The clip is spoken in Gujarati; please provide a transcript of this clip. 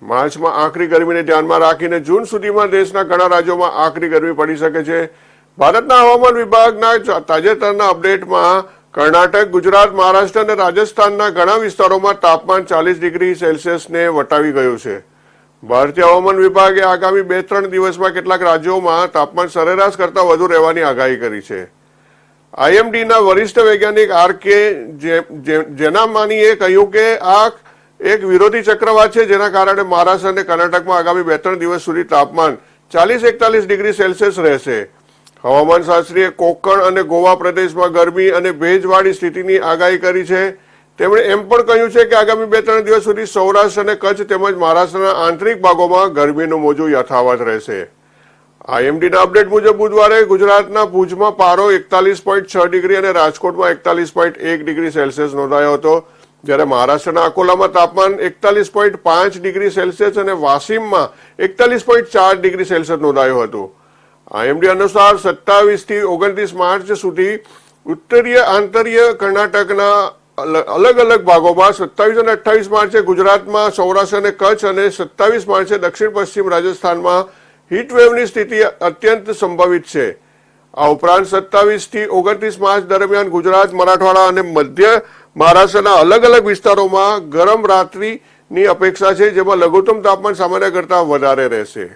માર્ચમાં આકરી ગરમીને ધ્યાનમાં રાખીને જૂન સુધીમાં દેશના ઘણા રાજ્યોમાં આકરી ગરમી પડી શકે છે. ભારતના હવામાન વિભાગના તાજેતરના અપડેટમાં કર્ણાટક, ગુજરાત, મહારાષ્ટ્ર અને રાજસ્થાનના ઘણા વિસ્તારોમાં તાપમાન ચાલીસ ડિગ્રી સેલ્સિયસને વટાવી ગયું છે. ભારતીય હવામાન વિભાગે આગામી બે ત્રણ દિવસમાં કેટલાક રાજ્યોમાં તાપમાન સરેરાશ કરતાં વધુ રહેવાની આગાહી કરી છે. આઈએમડીના વરિષ્ઠ વૈજ્ઞાનિક આર કે જેનામાનીએ કહ્યું કે આ એક વિરોધી ચક્રવાત છે, જેના કારણે મહારાષ્ટ્ર અને કર્ણાટકમાં આગામી બે ત્રણ દિવસ સુધી તાપમાન ચાલીસ એકતાલીસ ડિગ્રી સેલ્સિયસ રહેશે. હવામાન શાસ્ત્રીએ કોંકણ અને ગોવા પ્રદેશમાં ગરમી અને ભેજવાળી સ્થિતિની આગાહી કરી છે. તેમણે એમ પણ કહ્યું છે કે આગામી બે ત્રણ દિવસ સુધી સૌરાષ્ટ્ર અને કચ્છ તેમજ મહારાષ્ટ્રના આંતરિક ભાગોમાં ગરમીનું મોજું યથાવત રહેશે. આઈએમડીના અપડેટ મુજબ બુધવારે ગુજરાતના ભુજમાં પારો એકતાલીસ પોઈન્ટ છ ડિગ્રી અને રાજકોટમાં એકતાલીસ પોઈન્ટ એક ડિગ્રી સેલ્સિયસ નોંધાયો હતો. જ્યારે મહારાષ્ટ્રના અકોલામાં તાપમાન એકતાલીસ પોઈન્ટ પાંચ ડિગ્રી સેલ્સિયસ અને વાસીમમાં એકતાલીસ પોઈન્ટ ચાર ડિગ્રી સેલ્સિયસ નોંધાયું હતું. આઈએમડી અનુસાર સત્તાવીસથી ઓગણત્રીસ માર્ચ સુધી ઉત્તરીય આંતરીય કર્ણાટકના અલ- અલગ અલગ ભાગોમાં સત્તાવીસ અને અઠ્ઠાવીસ માર્ચે ગુજરાતમાં સૌરાષ્ટ્ર અને કચ્છ અને સત્તાવીસ માર્ચે દક્ષિણ પશ્ચિમ રાજસ્થાનમાં હીટવેવની સ્થિતિ અત્યંત સંભવિત છે. આ ઉપરાંત સત્તાવીસથી ઓગણત્રીસ માર્ચ દરમિયાન ગુજરાત, મરાઠવાડા અને મધ્ય મહારાષ્ટ્રના અલગ અલગ વિસ્તારોમાં ગરમ રાત્રિની અપેક્ષા છે, જેમાં લઘુત્તમ તાપમાન સામાન્ય કરતાં વધારે રહેશે.